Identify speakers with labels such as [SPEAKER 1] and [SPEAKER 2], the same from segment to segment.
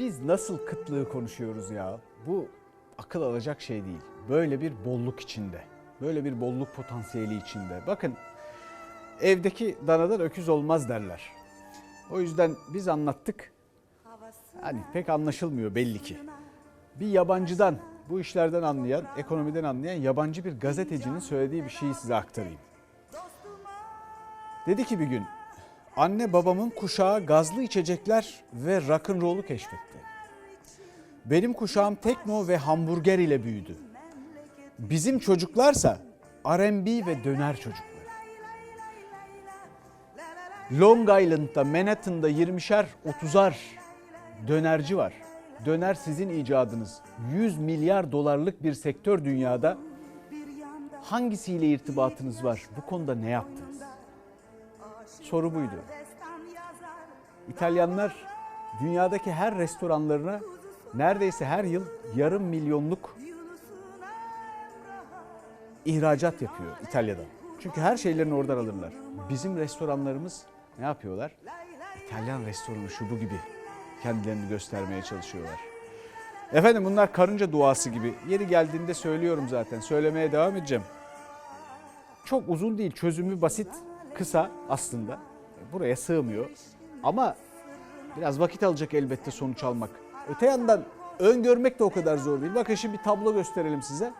[SPEAKER 1] biz nasıl kıtlığı konuşuyoruz ya? Bu akıl alacak şey değil. Böyle bir bolluk içinde. Böyle bir bolluk potansiyeli içinde. Bakın evdeki danadan öküz olmaz derler. O yüzden biz anlattık. Hani pek anlaşılmıyor belli ki. Bir yabancıdan, bu işlerden anlayan, ekonomiden anlayan yabancı bir gazetecinin söylediği bir şeyi size aktarayım. Dedi ki bir gün, anne babamın kuşağı gazlı içecekler ve rock'n'roll'u keşfetti. Benim kuşağım tekno ve hamburger ile büyüdü. Bizim çocuklarsa R&B ve döner çocukları. Long Island'da, Manhattan'da 20'şer, 30'ar dönerci var. Döner sizin icadınız. 100 milyar dolarlık bir sektör dünyada. Hangisiyle irtibatınız var? Bu konuda ne yaptınız? Soru buydu. İtalyanlar dünyadaki her restoranlarına neredeyse her yıl yarım milyonluk ihracat yapıyor İtalya'dan. Çünkü her şeylerini oradan alırlar. Bizim restoranlarımız ne yapıyorlar? İtalyan restoranı şu bu gibi kendilerini göstermeye çalışıyorlar. Efendim bunlar karınca duası gibi. Yeri geldiğinde söylüyorum zaten. Söylemeye devam edeceğim. Çok uzun değil, çözümü basit, kısa aslında. Buraya sığmıyor. Ama biraz vakit alacak elbette sonuç almak. Öte yandan öngörmek de o kadar zor değil. Bakın şimdi bir tablo gösterelim size.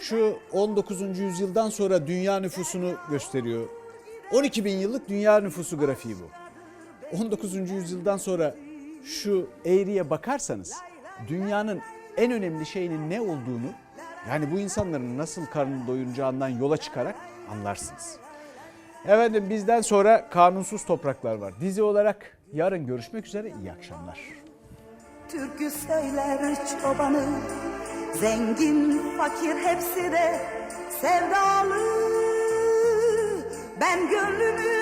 [SPEAKER 1] Şu 19. yüzyıldan sonra dünya nüfusunu gösteriyor. 12 bin yıllık dünya nüfusu grafiği bu. 19. yüzyıldan sonra şu eğriye bakarsanız dünyanın en önemli şeyinin ne olduğunu yani bu insanların nasıl karnını doyuracağından yola çıkarak anlarsınız. Efendim bizden sonra kanunsuz topraklar var. Dizi olarak yarın görüşmek üzere iyi akşamlar.
[SPEAKER 2] Türkü söyler çobanı Zengin fakir hepsi de sevdalı Ben gönlümü